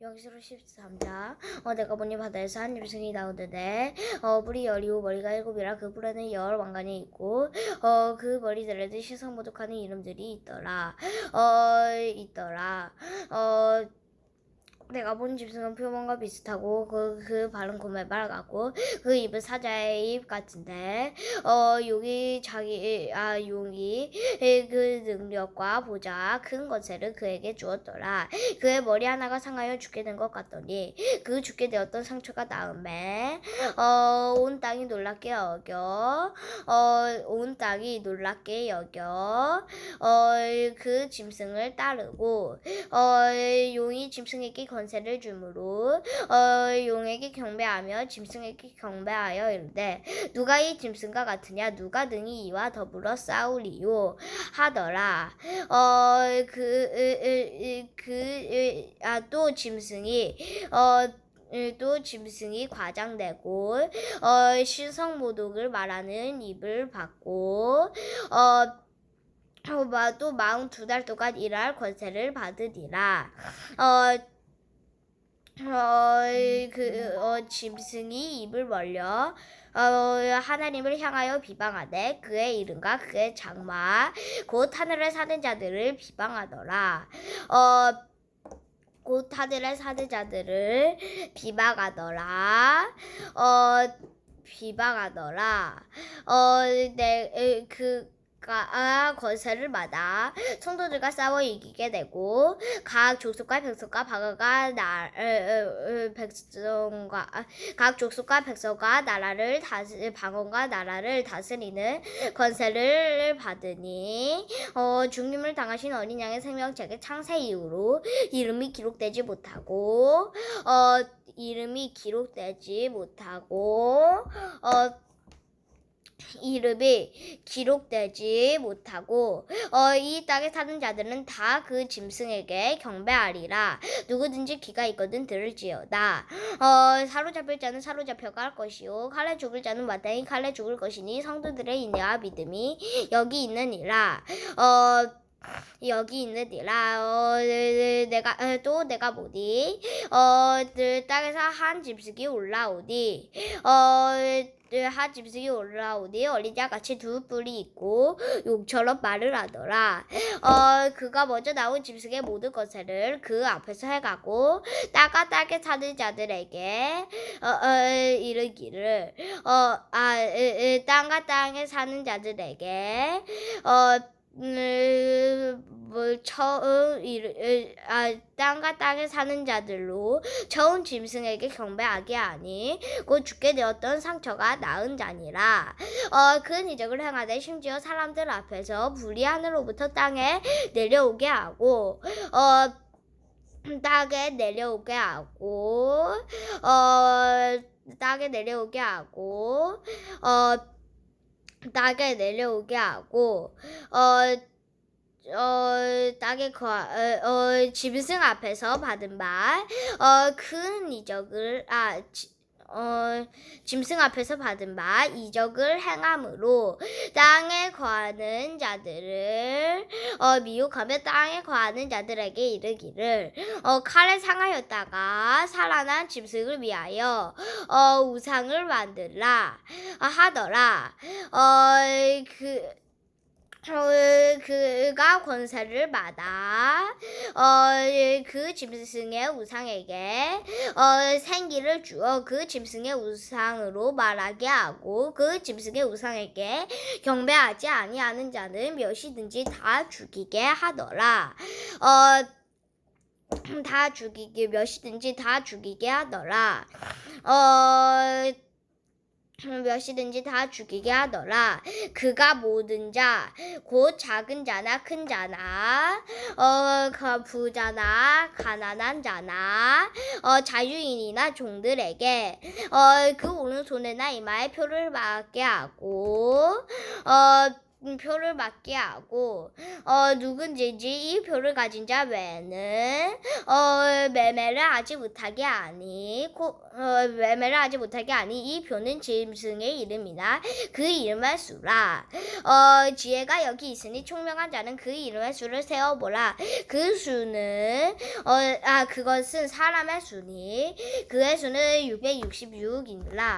여기서 13자. 어 내가 보니 바다에서 한 짐승이 나오는데 어 뿔이 열이고 머리가 일곱이라 그 뿔에는 열 왕관이 있고 어 그 머리들에도 시성 모독하는 이름들이 있더라. 어 있더라. 어 내가 본 짐승은 표범과 비슷하고 그, 그 발은 곰의 발 같고 그 입은 사자의 입 같은데 어 용이 자기 아 용이 그 능력과 보자 큰 것을 그에게 주었더라. 그의 머리 하나가 상하여 죽게 된 것 같더니 그 죽게 되었던 상처가 나음에 어온 땅이 놀랍게 여겨 어온 땅이 놀랍게 여겨 어그 짐승을 따르고 어 용이 짐승에게 권세를 주므로 어 용에게 경배하며 짐승에게 경배하여 이르되 누가 이 짐승과 같으냐? 누가 능히 이와 더불어 싸우리요? 하더라. 어, 어그그아또 짐승이 어또 짐승이 과장되고 어 신성 모독을 말하는 입을 받고 어 어, 마- 또 마흔 두 달 동안 일할 권세를 받으리라. 어, 어, 그, 어, 짐승이 입을 벌려, 어, 하나님을 향하여 비방하되 그의 이름과 그의 장마, 곧 하늘에 사는 자들을 비방하더라. 어, 곧 하늘에 사는 자들을 비방하더라. 어, 비방하더라. 어, 내, 에, 그, 가 권세를 받아 성도들과 싸워 이기게 되고 각 족속과 백성과 방언과 나 에, 에, 에, 백성과 아, 각 족속과 백성과 나라를 다스 방언과 나라를 다스리는 권세를 받으니 어 죽임을 당하신 어린 양의 생명책의 창세 이후로 이름이 기록되지 못하고 어 이름이 기록되지 못하고 어 이름이 기록되지 못하고 어, 이 땅에 사는 자들은 다 그 짐승에게 경배하리라. 누구든지 귀가 있거든 들을지어다. 어, 사로잡힐 자는 사로잡혀가 할 것이요. 칼에 죽을 자는 마땅히 칼에 죽을 것이니 성도들의 인내와 믿음이 여기 있느니라. 어 여기 있느니라 어, 내가 어, 또 내가 보니? 어그 땅에서 한 짐승이 올라오니? 어한 짐승이 올라오니? 어린 양 같이 두 뿔이 있고 용처럼 말을 하더라. 어 그가 먼저 나온 짐승의 모든 것을 그 앞에서 해가고 땅과 땅에 사는 자들에게 어, 어 이르기를 어아 땅과 땅에 사는 자들에게 어 음, 뭐 처음 아 땅과 땅에 사는 자들로 처음 짐승에게 경배하게 하니 곧 죽게 되었던 상처가 나은 자니라. 어 큰 이적을 행하되 심지어 사람들 앞에서 불이 하늘로부터 땅에 내려오게 하고 어 땅에 내려오게 하고 어 땅에 내려오게 하고 어 땅에 내려오게 하고 어, 어, 땅에 거, 어, 어, 짐승 앞에서 받은 말, 어, 큰 이적을, 아, 지, 어, 짐승 앞에서 받은 바 이적을 행함으로 땅에 거하는 자들을 어, 미혹하며 땅에 거하는 자들에게 이르기를 어, 칼에 상하였다가 살아난 짐승을 위하여 어, 우상을 만들라 어, 하더라. 어, 그 어, 그가 권세를 받아 어, 그 짐승의 우상에게 어, 생기를 주어 그 짐승의 우상으로 말하게 하고 그 짐승의 우상에게 경배하지 아니하는 자는 몇이든지 다 죽이게 하더라. 어, 다 죽이게 몇이든지 다 죽이게 하더라. 어, 몇이든지 다 죽이게 하더라. 그가 모든 자, 곧 작은 자나 큰 자나, 어, 그 부자나 가난한 자나, 어, 자유인이나 종들에게, 어, 그 오른손에나 이마에 표를 받게 하고, 어, 음, 표를 받게 하고 어 누군지 이 표를 가진 자 외에는 어 매매를 하지 못하게 하니 고, 어, 매매를 하지 못하게 하니 이 표는 짐승의 이름이나 그 이름의 수라. 어, 지혜가 여기 있으니 총명한 자는 그 이름의 수를 세어보라. 그 수는 어, 아 그것은 사람의 수니 그의 수는 666이니라